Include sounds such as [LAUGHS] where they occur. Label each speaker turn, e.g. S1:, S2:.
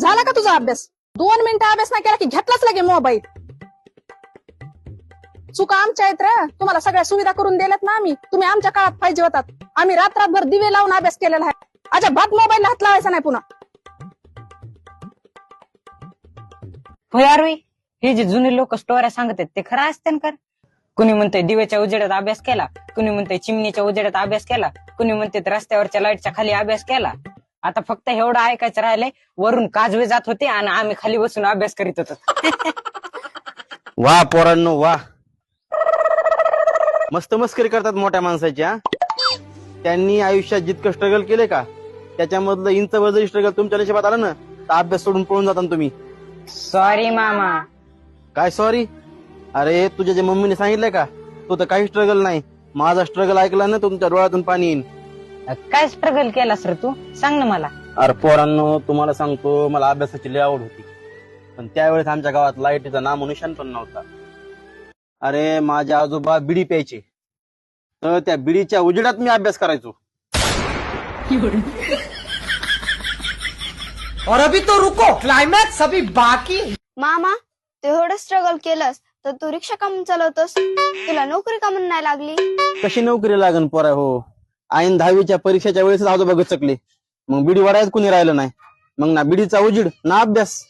S1: झाला का तुझा अभ्यास? दोन मिनिटं अभ्यास नाही केला की घेतलाच लगे मोबाईल. चुका आमच्या आहेत रे. तुम्हाला सगळ्या सुविधा करून दिल्यात ना आम्ही. तुम्ही आमच्या काळात पाहिजे होतात. आम्ही रात्रभर दिवे लावून अभ्यास केलेला आहे. अजिबात मोबाईल हात लावायचा नाही पुन्हा.
S2: होय आरवी. हे जे जुने लोक स्टोऱ्या सांगत आहेत ते खरं असते कर? कुणी म्हणतंय दिव्याच्या उजेडात अभ्यास केला कुणी म्हणतंय चिमणीच्या उजेडात अभ्यास केला कुणी म्हणते रस्त्यावरच्या लाईटच्या खाली अभ्यास केला. आता फक्त एवढं ऐकायचं राहिलंय वरून काजवे जात होते आणि आम्ही खाली बसून अभ्यास करीत होतो. [LAUGHS]
S3: वा पोरांनो वा. मस्त मस्करी करतात मोठ्या माणसाच्या. त्यांनी आयुष्यात जितकं स्ट्रगल केले का त्याच्यामधलं इंच जरी स्ट्रगल तुमच्या नशिबात आलं ना तर अभ्यास सोडून पळून जाता ना तुम्ही.
S2: सॉरी मामा.
S3: काय सॉरी अरे तुझ्या जे मम्मीने सांगितलंय का तू तर काही स्ट्रगल नाही. माझा स्ट्रगल ऐकला ना तुमच्या डोळ्यातून पाणी येईल
S2: काय स्ट्रगल केलास रे तू? सांग ना मला.
S3: अरे पोरांनो तुम्हाला सांगतो मला अभ्यासाची लय आवड होती. पण त्यावेळेस आमच्या गावात लाईटीचा नामोनिशान पण नव्हता. अरे माझे आजोबा बिडी प्यायचे. तर त्या बिडीच्या उजेडात मी अभ्यास करायचो.
S4: और अभी तो रुको क्लाइमैक्स अभी बाकी.
S5: मामा तू एवढं स्ट्रगल केलंस तर तू रिक्षा का म्हणून चालवतोस? तुला नोकरी का म्हणून नाही लागली?
S3: कशी नोकरी लागन पोरा हो? ऐन दहावीच्या परीक्षेच्या वेळेस आजोबा गचकले मग बिडी वाढायच कुणी राहिलं नाही? मग ना बिडीचा उजीड ना अभ्यास.